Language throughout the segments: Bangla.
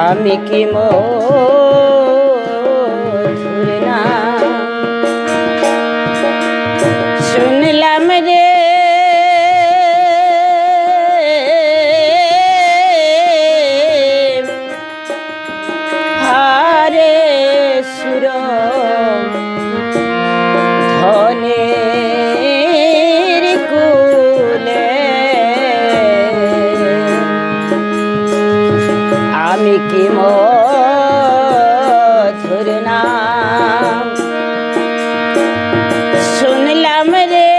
আমি কি মধুর না? শুনলাম রে কি মধুর নাম? শুনলাম রে।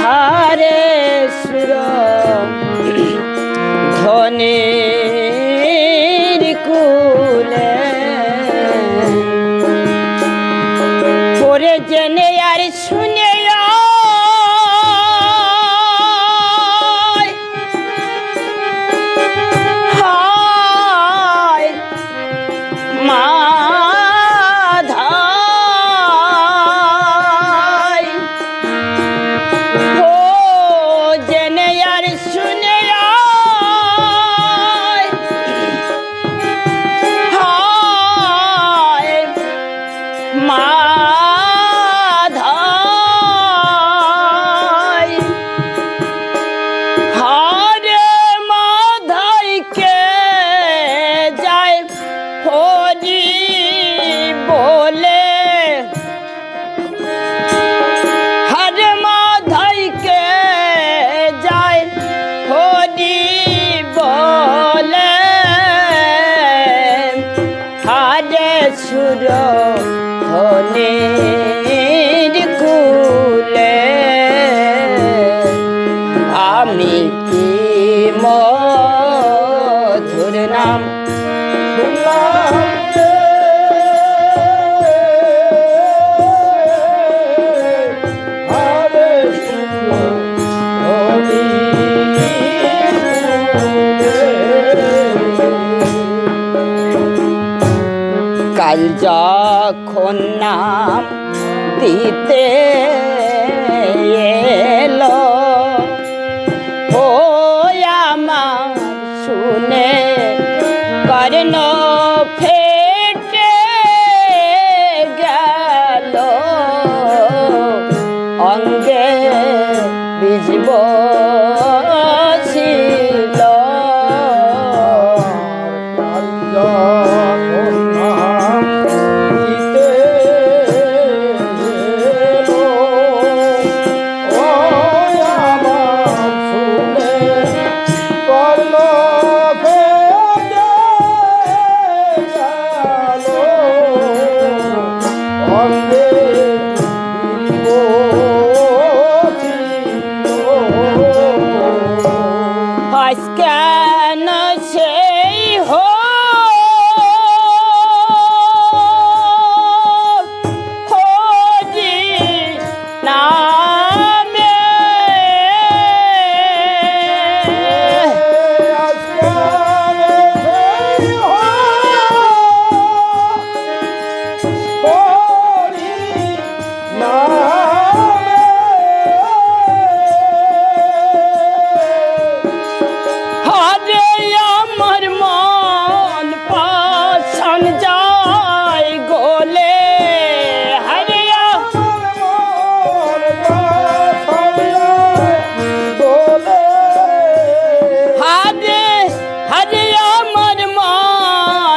হারে সুর ধনের কুলে পরে জেনে আর শুনে কাল যখন নাম দিতে এলো ও আমার শুনে ফেটে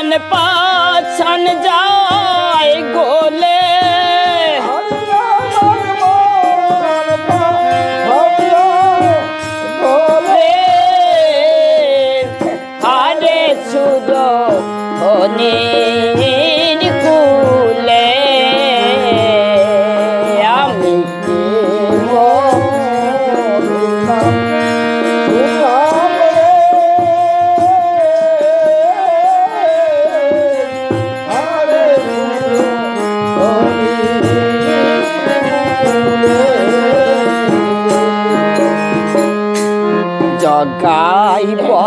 মন পাশন যায় গোলে। আরে সুদ ধনের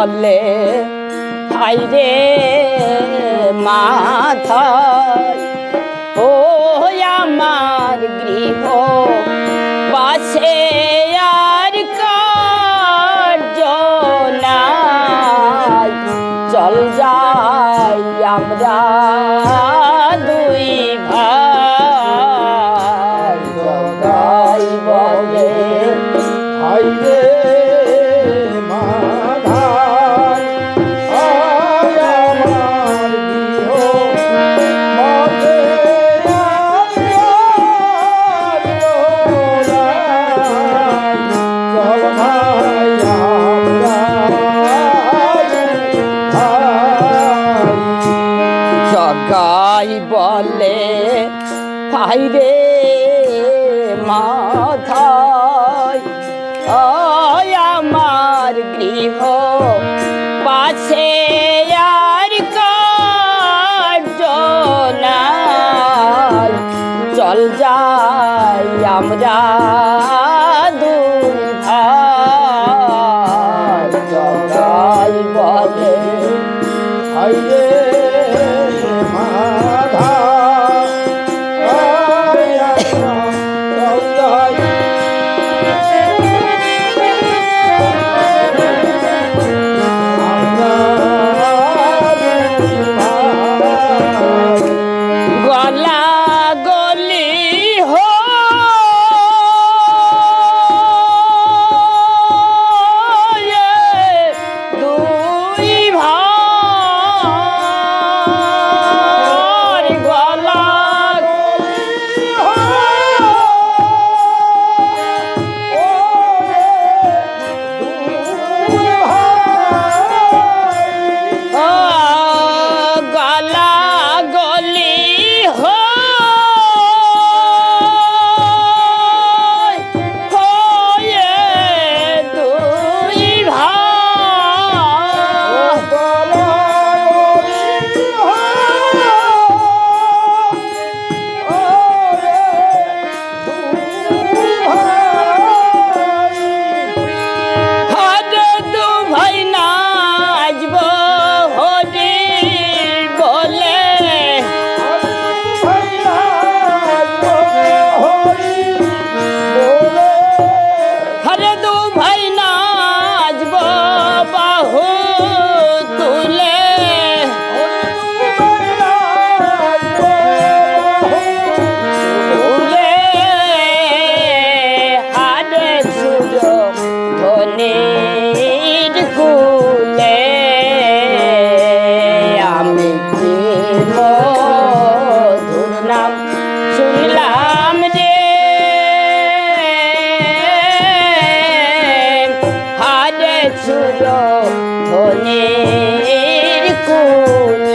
জগাই ভাই রে মাথা ও আমার গৃহ পাশে বলে তাই রে মাথায় আমার গৃহ। পাশে আর কাজনায় চল যাই আমরা। সুর ধনের কোন